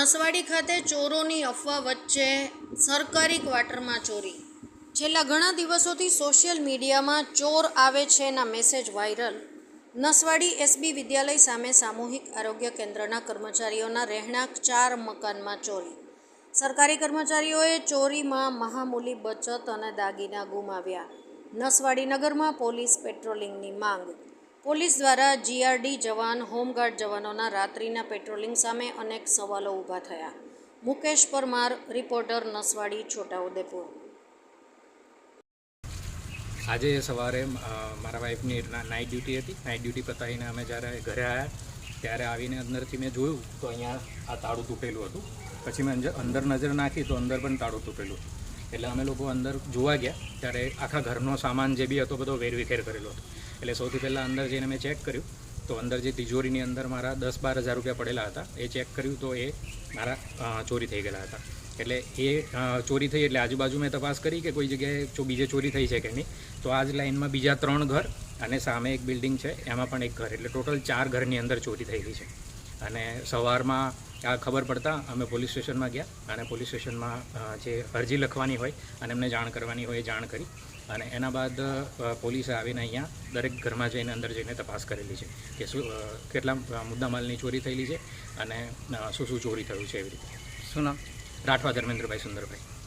નસવાડી ખાતે ચોરોની અફવા વચ્ચે સરકારી ક્વાર્ટરમાં ચોરી. છેલ્લા ઘણા દિવસોથી સોશિયલ મીડિયામાં ચોર આવે છે ના મેસેજ વાયરલ. નસવાડી એસબી વિદ્યાલય સામે સામૂહિક આરોગ્ય કેન્દ્રના કર્મચારીઓના રહેણાંક ચાર મકાનમાં ચોરી. સરકારી કર્મચારીઓએ ચોરીમાં મહામૂલી બચત અને દાગીના ગુમાવ્યા. નસવાડી નગરમાં પોલીસ પેટ્રોલિંગની માંગ. પોલીસ દ્વારા જીઆરડી જવાન, હોમગાર્ડ જવાનોના રાત્રિના પેટ્રોલિંગ સામે અનેક સવાલો ઊભા થયા. મુકેશ પરમાર, રિપોર્ટર નસવાડી, છોટાઉદેપુર. આજે સવારે મારા વાઈફની નાઇટ ડ્યુટી હતી. નાઇટ ડ્યુટી પતાવીને અમે જ્યારે ઘરે આવ્યા ત્યારે આવીને અંદરથી મેં જોયું તો અહીંયા આ તાળું તૂટેલું હતું. પછી મેં અંદર નજર નાખી તો અંદર પણ તાળું તૂટેલું એટલે અમે લોકો અંદર જોવા ગયા, ત્યારે આખા ઘરનો સામાન જે બી હતો, બધો વેરવિખેર કરેલો હતો. એટલે સૌથી પહેલાં અંદર જઈને મેં ચેક કર્યું. તો અંદર જે તિજોરીની અંદર મારા દસ બાર હજાર રૂપિયા પડેલા હતા, એ ચેક કર્યું તો એ મારા ચોરી થઈ ગયેલા હતા. એટલે એ ચોરી થઈ એટલે આજુબાજુ મેં તપાસ કરી કે કોઈ જગ્યાએ જો બીજે ચોરી થઈ છે કે નહીં. તો આ જ લાઇનમાં બીજા ત્રણ ઘર અને સામે એક બિલ્ડિંગ છે, એમાં પણ એક ઘર. એટલે ટોટલ ચાર ઘરની અંદર ચોરી થયેલી છે. અને સવારમાં આ ખબર પડતા અમે પોલીસ સ્ટેશનમાં ગયા અને પોલીસ સ્ટેશનમાં જે અરજી લખવાની હોય અને એમને જાણ કરવાની હોય એ જાણ કરી અને એના બાદ પોલીસે આવીને અહીંયા દરેક ઘરમાં જઈને અંદર જઈને તપાસ કરેલી છે કે શું કેટલા મુદ્દામાલની ચોરી થયેલી છે અને શું શું ચોરી થયું છે એવી રીતે. શું નામ? રાઠવા ધર્મેન્દ્રભાઈ સુંદરભાઈ.